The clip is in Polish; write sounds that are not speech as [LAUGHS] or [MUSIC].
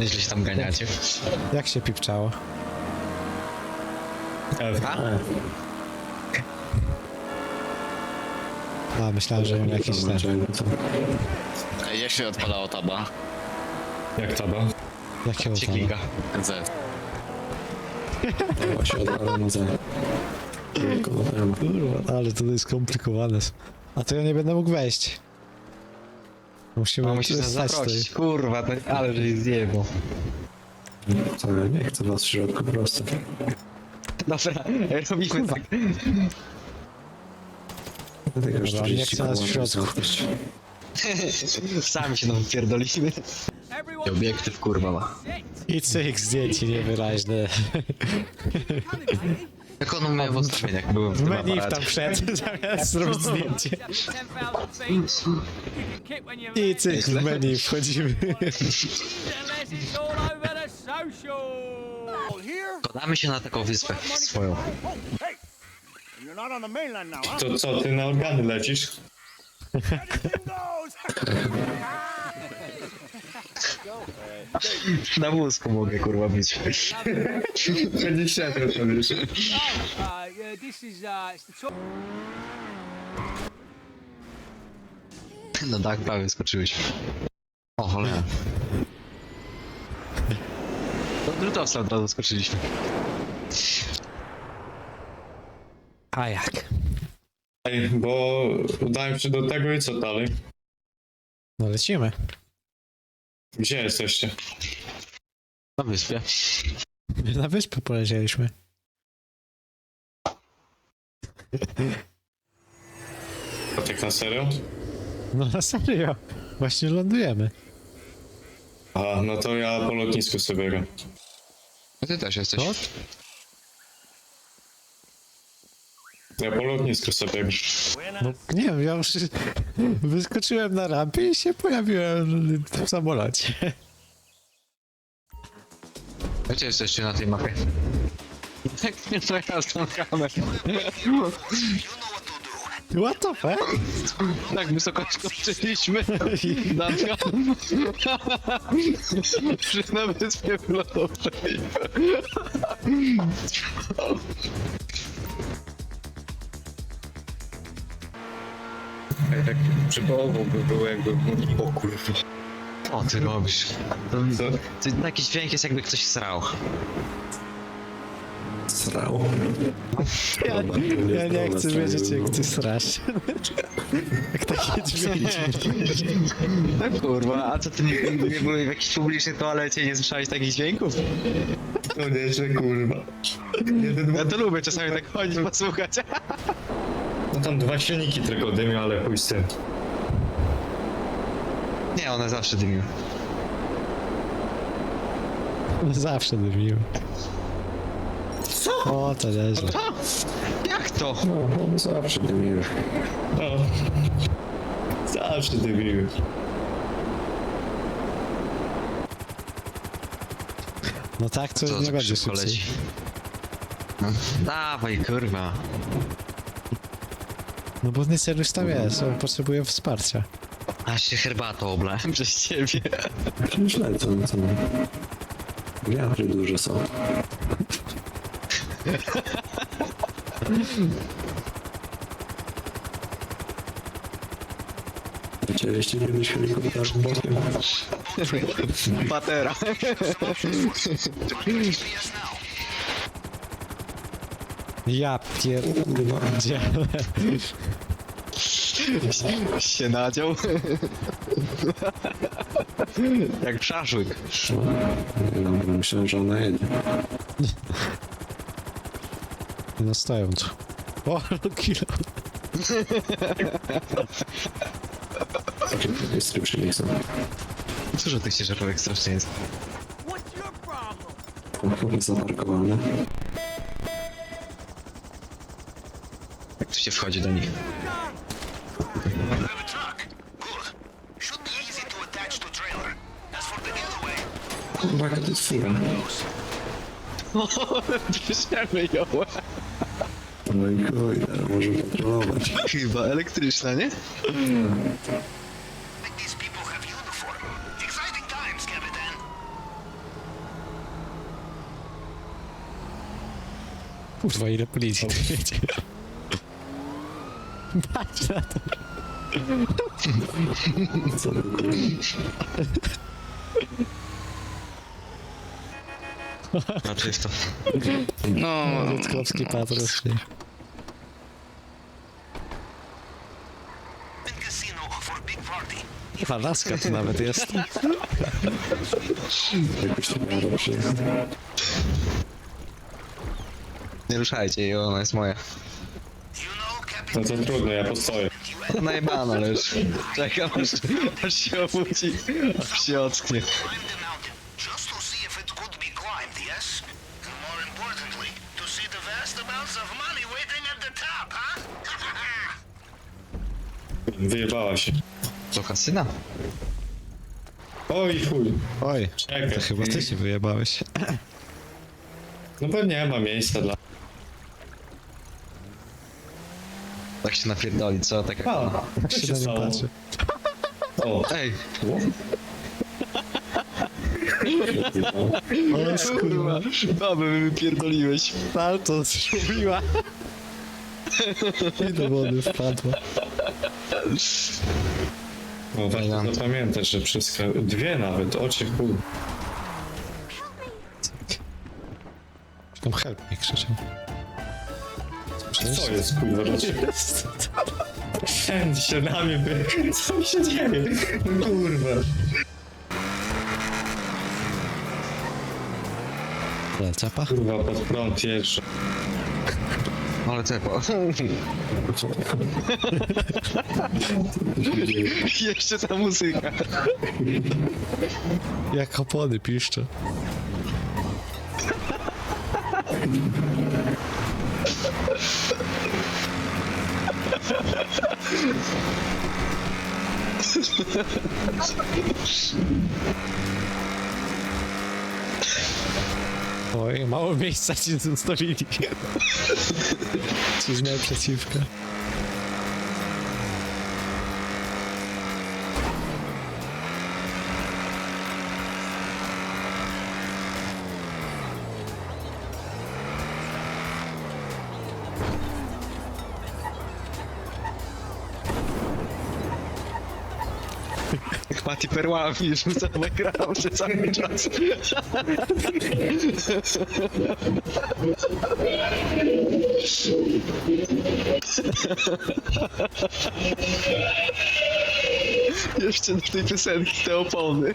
Nieźle się tam ganiacie. Jak się pipczało? Ewa? A, myślałem, że mam jakiś ten. Ej, Jak się odpalało taba? Jak taba? Jakiego Się tam? klika. Z. Właśnie odpalę na za. Kurwa, ale to jest skomplikowane. A to ja nie będę mógł wejść. Musimy No musisz nas stać tutaj. zaprosić. Kurwa, to, ale że zjebał. Co, ja nie chcę was w środku po prostu. Dobra, robimy tak. Dlatego już Dobra, nie 40 chcę nas w koła środku. zamknąć. [LAUGHS] Sami się nam pierdolimy. I obiektyw kurwa ma. I cyk, zdjęcie niewyraźne. [LAUGHS] Jak on miał w ustawieniach, byłem w tym menu tam aparacie. wszedł, [LAUGHS] zamiast zrobić zdjęcie. I cyk, w menu wchodzimy. Podamy się na taką wyspę swoją. To co, ty na organy lecisz? [LAUGHS] Na wózku mogę kurwa być. Będzie siadł to wiesz. Uh, yeah, this is, uh, it's the top. Na dach prawie skoczyłeś. O cholera. Do drutowca od razu skoczyliśmy. A jak? Ej, bo udałem się do tego i co dalej? No lecimy. Gdzie jesteście? Na wyspie. My na wyspę polecieliśmy. A tak na serio? No na serio. Właśnie lądujemy. A, no to ja po lotnisku sobie biegam. A ty też jesteś. Co? Ja po lotnisku sobie biegam. No nie wiem, ja już [LAUGHS] wyskoczyłem na rampie i się pojawiłem w samolocie. Gdzie jesteście na tej mapie? Jak nie przejazd kamerę. What the fuck? Tak wysoko skoczyliśmy. [LAUGHS] Damian. Przy na wyspie flotowej. Jak przywołowałby było jakby... O kurwa. O ty robisz? To, Co? to taki dźwięk jest jakby ktoś srał. Srał. Ja, Dobra, to nie ja nie chcę wiedzieć by jak ty srasz. Jak takie dźwięki. No kurwa, a co ty nie, nie byłeś w jakiejś publicznej toalecie i nie słyszałeś takich dźwięków? No nie, że kurwa. Jeden... Ja to lubię czasami tak chodzić, posłuchać. No tam dwa silniki tylko dymią, ale chuj z tym. Nie, one zawsze dymią. Zawsze dymił. Co? O, to nieźle. Jak to? No, on zawsze dymiły. No. Zawsze dymiły. No tak, to Co nie będzie szybko szybciej. leci? No, dawaj, kurwa. No bo Nycerusz tam jest, on potrzebuje wsparcia. Aż się herbatą oblałem [LAUGHS] przez ciebie. Przecież lecą, co? Wiatry duże są. Widzieliście kiedyś helikopter bokiem? Patera. [LAUGHS] Ja pierdzielę. się nadział. Jak szaszłyk. No, myślałem, że ona jedzie. No stoją tu. O, kilo. Takie dystrypcje nie są. Dużo tych ciężarówek strasznie jest. What's your problem? Zaparkowane. Goście wchodzi do nich. Kurwa, to jest fura. [LAUGHS] Bierzemy ją. No i chuj, no, może patrolować. Chyba elektryczna, nie? Kurwa, ile policji tu jedzie. Patrz na to. Co? No czysto. No, Rutkowski patrol. Chyba laska tu nawet jest. Jakoś tak miało przyjechać. Nie ruszajcie jej, ona jest moja. No to trudno, ja postoję. Najebana, ale już czekam aż, aż się obudzi, aż się ocknie. just to see if it could be climbed, yes? And more importantly, to see the vast amounts of money waiting at the top, huh? Wyjebała się. Do kasyna? Oj chuj. Oj, Czekaj. to chyba ty się wyjebałeś. No pewnie nie ma miejsca dla... Tak się napierdoli, co? Tak jak ona. co się się na nie stało? patrzy. O, Ej, O, kurwa. babę mi wypierdoliłeś. Salto zszumiła. I do wody wpadła. no warto zapamiętać, że przez... ka- Dwie nawet, oczy chuj. Tam help mi krzyczał. Co jest kurwa? Wszędzie się na mnie by... Co mi się dzieje? Kurwa. Ale czapa? Kurwa, pod prąd jeżdżę. Ale cepo. Jeszcze ta muzyka. Jak opony piszcze. Oj, mało miejsca ci zostawili. Coś miał przeciwka. Pati perłami rzuca na ekran przez cały czas. Jeszcze do tej piosenki te opony.